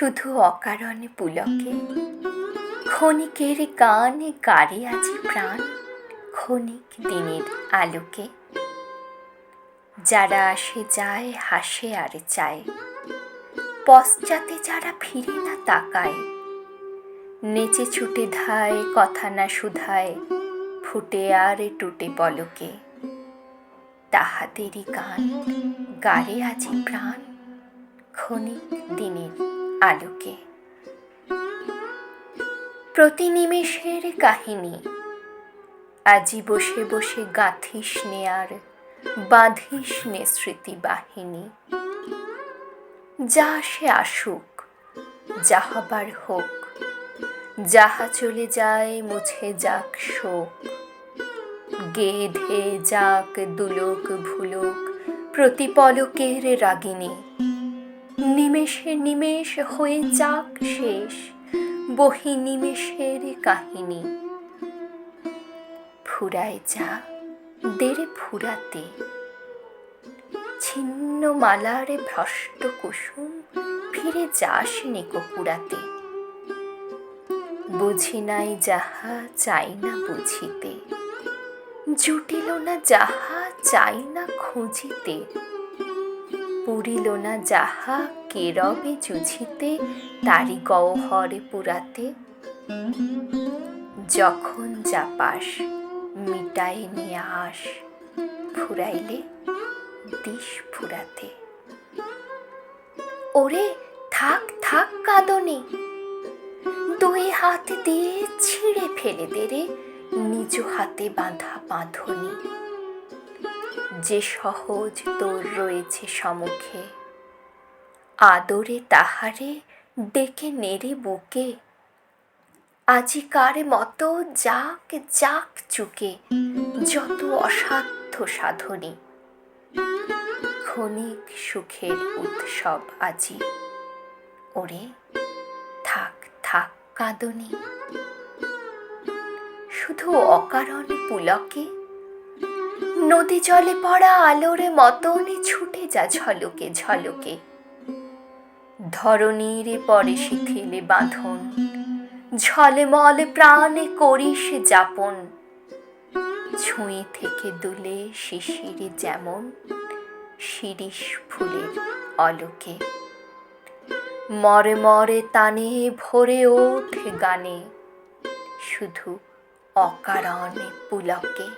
শুধু অকারণে পুলকে। ক্ষণিকের গানে গাড়ি আছে প্রাণ, ক্ষণিক দিনের আলোকে। যারা আসে যায়, হাসে আর চায়। পশ্চাতে যারা ফিরে না তাকায়। নেচে ছুটে ধায়, কথা না শুধায়, ফুটে আর টুটে পলকে। তাহাদেরই গান, গাড়ে আছে প্রাণ, ক্ষণিক দিনের আলোকে। প্রতি নিমেষের কাহিনী, আজি বসে বসে গাঁথিস নে আর বাঁধিস নে স্মৃতি বাহিনী। যা সে আসুক যা হবার হোক, যাহা চলে যায় মুছে যাক শোক। গেধে যাক দুলোক ভুলোক প্রতিপলকের রাগিনী নিমেষে নিমেষ হয়ে যাক শেষ, বহি নিমেষের কাহিনী। ফুরায় যা দেরে ফুরাতে, ছিন্ন মালারে ভ্রষ্ট কুসুম ফিরে যাস নিকো বুঝি নাই যাহা চাই না বুঝিতে, জুটিল না যাহা চাই না খুঁজিতে পুরিল না যাহা কেরবে জুঝিতে তারি গহরে পুরাতে। যখন যা পাস মিটাই নিয়ে আস, ফুরাইলে দিস ফুরাতে। ওরে, থাক থাক কাঁদনে। দুই হাত দিয়ে ছিঁড়ে ফেলে দে রে, নিজ হাতে বাঁধা বাঁধনি। যে সহজ তোর রয়েছে সমুখে, আদরে তাহারে ডেকে নেড়ে বুকে। আজিকার মতো যাক যাক চুকে, যত অসাধ্য সাধনী। ক্ষণিক সুখের উৎসব আজি, ওরে থাক থাক কাঁদনি। শুধু অকারণ পুলকে নদী জলে পড়া আলোরে মতনে ছুটে যা ঝলকে ঝলকে। ধরণীরে পরে শিথিলে বাঁধন, ঝলমলে প্রাণে করিস যাপন। ছুঁয়ে থেকে দুলে শিশিরে যেমন, শিরিষ ফুলের অলোকে মরে মরে তানে ভরে ওঠে গানে, শুধু অকারণে পুলকে।